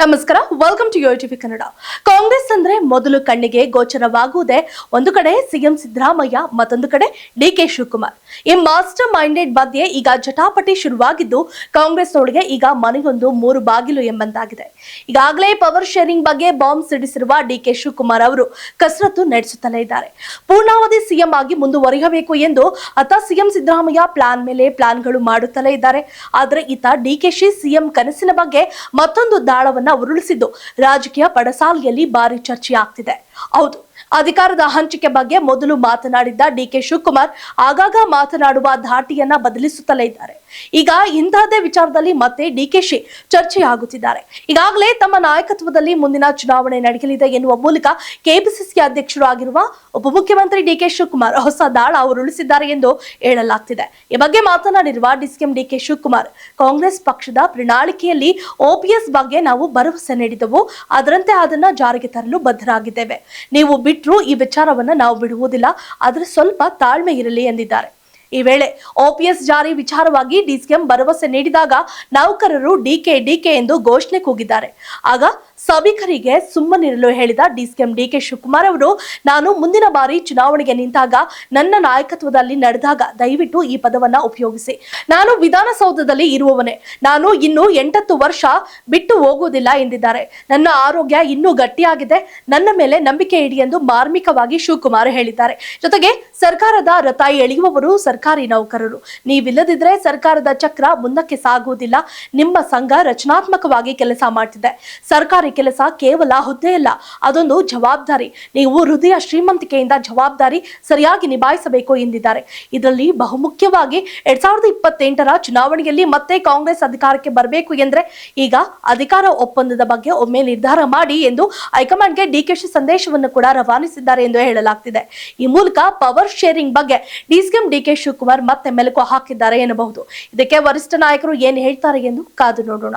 ನಮಸ್ಕಾರ welcome to Yo TV Kannada Congress ಅಂದ್ರೆ ಮೊದಲು ಕಣ್ಣಿಗೆ ಗೋಚರವಾಗುವುದೇ. ಒಂದು ಕಡೆ ಸಿಎಂ ಸಿದ್ದರಾಮಯ್ಯ, ಮತ್ತೊಂದು ಕಡೆ ಡಿ ಕೆ ಶಿವಕುಮಾರ್. ಈ ಮಾಸ್ಟರ್ ಮೈಂಡೆಡ್ ಮಧ್ಯೆ ಈಗ ಜಟಾಪಟಿ ಶುರುವಾಗಿದ್ದು, ಕಾಂಗ್ರೆಸ್ ಕಾಂಗ್ರೆಸ್ನೊಳಗೆ ಈಗ ಮನೆಗೊಂದು ಮೂರು ಬಾಗಿಲು ಎಂಬಂತಾಗಿದೆ. ಈಗಾಗಲೇ ಪವರ್ ಶೇರಿಂಗ್ ಬಗ್ಗೆ ಬಾಂಬ್ ಸಿಡಿಸಿರುವ ಡಿ ಕೆ ಶಿವಕುಮಾರ್ ಅವರು ಕಸರತ್ತು ನಡೆಸುತ್ತಲೇ ಇದ್ದಾರೆ. ಪೂರ್ಣಾವಧಿ ಸಿಎಂ ಆಗಿ ಮುಂದುವರಿಯಬೇಕು ಎಂದು ಅತ ಸಿಎಂ ಸಿದ್ದರಾಮಯ್ಯ ಪ್ಲಾನ್ ಮೇಲೆ ಪ್ಲಾನ್ಗಳು ಮಾಡುತ್ತಲೇ ಇದ್ದಾರೆ. ಆದರೆ ಈತ ಡಿಕೆಶಿ ಸಿಎಂ ಕನಸಿನ ಬಗ್ಗೆ ಮತ್ತೊಂದು ದಾಳವನ್ನ ಉರುಳಿಸಿದ್ದು. ರಾಜಕೀಯ ಪಡಸಾಲಿಯಲ್ಲಿ ಭಾರಿ ಚರ್ಚೆ ಆಗ್ತಿದೆ ಹೌದು. ಅಧಿಕಾರದ ಹಂಚಿಕೆ ಬಗ್ಗೆ ಮೊದಲು ಮಾತನಾಡಿದ್ದ ಡಿ ಕೆ ಶಿವಕುಮಾರ್ ಆಗಾಗ ಮಾತನಾಡುವ ಧಾಟಿಯನ್ನ ಬದಲಿಸುತ್ತಲೇ ಇದ್ದಾರೆ. ಈಗ ಇಂತಹದೇ ವಿಚಾರದಲ್ಲಿ ಮತ್ತೆ ಡಿಕೆಶಿ ಚರ್ಚೆಯಾಗುತ್ತಿದ್ದಾರೆ. ಈಗಾಗಲೇ ತಮ್ಮ ನಾಯಕತ್ವದಲ್ಲಿ ಮುಂದಿನ ಚುನಾವಣೆ ನಡೆಯಲಿದೆ ಎನ್ನುವ ಮೂಲಕ ಕೆಪಿಸಿಸಿ ಅಧ್ಯಕ್ಷರು ಆಗಿರುವ ಉಪಮುಖ್ಯಮಂತ್ರಿ ಡಿಕೆ ಶಿವಕುಮಾರ್ ಹೊಸ ದಾಳ ಉರುಳಿಸಿದ್ದಾರೆ ಎಂದು ಹೇಳಲಾಗ್ತಿದೆ. ಈ ಬಗ್ಗೆ ಮಾತನಾಡಿರುವ ಡಿಸಿಎಂ ಡಿಕೆ ಶಿವಕುಮಾರ್, ಕಾಂಗ್ರೆಸ್ ಪಕ್ಷದ ಪ್ರಣಾಳಿಕೆಯಲ್ಲಿ ಓಪಿಎಸ್ ಬಗ್ಗೆ ನಾವು ಭರವಸೆ ನೀಡಿದೆವು. ಅದರಂತೆ ಅದನ್ನ ಜಾರಿಗೆ ತರಲು ಬದ್ಧರಾಗಿದ್ದೇವೆ. ನೀವು ಬಿಟ್ಟರು ಈ ವಿಚಾರವನ್ನು ನಾವು ಬಿಡುವುದಿಲ್ಲ, ಆದರೆ ಸ್ವಲ್ಪ ತಾಳ್ಮೆ ಇರಲಿ ಎಂದಿದ್ದಾರೆ. ಈ ವೇಳೆ ಓಪಿಎಸ್ ಜಾರಿ ವಿಚಾರವಾಗಿ ಡಿಸಿಎಂ ಭರವಸೆ ನೀಡಿದಾಗ ನೌಕರರು ಡಿಕೆ ಡಿಕೆ ಎಂದು ಘೋಷಣೆ ಕೂಗಿದ್ದಾರೆ. ಆಗ ಸಭಿಕರಿಗೆ ಸುಮ್ಮನಿರಲು ಹೇಳಿದ ಡಿಸಿಎಂ ಡಿಕೆ ಶಿವಕುಮಾರ್ ಅವರು, ನಾನು ಮುಂದಿನ ಬಾರಿ ಚುನಾವಣೆಗೆ ನಿಂತಾಗ ನನ್ನ ನಾಯಕತ್ವದಲ್ಲಿ ನಡೆದಾಗ ದಯವಿಟ್ಟು ಈ ಪದವನ್ನ ಉಪಯೋಗಿಸಿ. ನಾನು ವಿಧಾನಸೌಧದಲ್ಲಿ ಇರುವವನೇ. ನಾನು ಇನ್ನು ಎಂಟತ್ತು ವರ್ಷ ಬಿಟ್ಟು ಹೋಗುವುದಿಲ್ಲ ಎಂದಿದ್ದಾರೆ. ನನ್ನ ಆರೋಗ್ಯ ಇನ್ನೂ ಗಟ್ಟಿಯಾಗಿದೆ. ನನ್ನ ಮೇಲೆ ನಂಬಿಕೆ ಇಡಿ ಎಂದು ಮಾರ್ಮಿಕವಾಗಿ ಶಿವಕುಮಾರ್ ಹೇಳಿದ್ದಾರೆ. ಜೊತೆಗೆ ಸರ್ಕಾರದ ರಥ ಎಳೆಯುವವರು ಸರ್ಕಾರಿ ನೌಕರರು. ನೀವಿಲ್ಲದಿದ್ರೆ ಸರ್ಕಾರದ ಚಕ್ರ ಮುಂದಕ್ಕೆ ಸಾಗುವುದಿಲ್ಲ. ನಿಮ್ಮ ಸಂಘ ರಚನಾತ್ಮಕವಾಗಿ ಕೆಲಸ ಮಾಡ್ತಿದೆ. ಸರ್ಕಾರಿ ಕೆಲಸ ಕೇವಲ ಹುದ್ದೆಯಲ್ಲ ಅದೊಂದು ಜವಾಬ್ದಾರಿ. ನೀವು ಹೃದಯ ಶ್ರೀಮಂತಿಕೆಯಿಂದ ಜವಾಬ್ದಾರಿ ಸರಿಯಾಗಿ ನಿಭಾಯಿಸಬೇಕು ಎಂದಿದ್ದಾರೆ. ಇದರಲ್ಲಿ ಬಹುಮುಖ್ಯವಾಗಿ ಎರಡ್ ಸಾವಿರದ ಇಪ್ಪತ್ತೆಂಟರ ಚುನಾವಣೆಯಲ್ಲಿ ಮತ್ತೆ ಕಾಂಗ್ರೆಸ್ ಅಧಿಕಾರಕ್ಕೆ ಬರಬೇಕು ಎಂದ್ರೆ ಈಗ ಅಧಿಕಾರ ಒಪ್ಪಂದದ ಬಗ್ಗೆ ಒಮ್ಮೆ ನಿರ್ಧಾರ ಮಾಡಿ ಎಂದು ಹೈಕಮಾಂಡ್ಗೆ ಡಿಕೆಶಿ ಸಂದೇಶವನ್ನು ಕೂಡ ರವಾನಿಸಿದ್ದಾರೆ ಎಂದು ಹೇಳಲಾಗ್ತಿದೆ. ಈ ಮೂಲಕ ಪವರ್ ಶೇರಿಂಗ್ ಬಗ್ಗೆ ಡಿಸಿಎಂ ಡಿಕೆ ಶಿವಕುಮಾರ್ ಮತ್ತೆ ಮೆಲುಕು ಹಾಕಿದ್ದಾರೆ ಎನ್ನಬಹುದು. ಇದಕ್ಕೆ ವರಿಷ್ಠ ನಾಯಕರು ಏನ್ ಹೇಳ್ತಾರೆ ಎಂದು ಕಾದು ನೋಡೋಣ.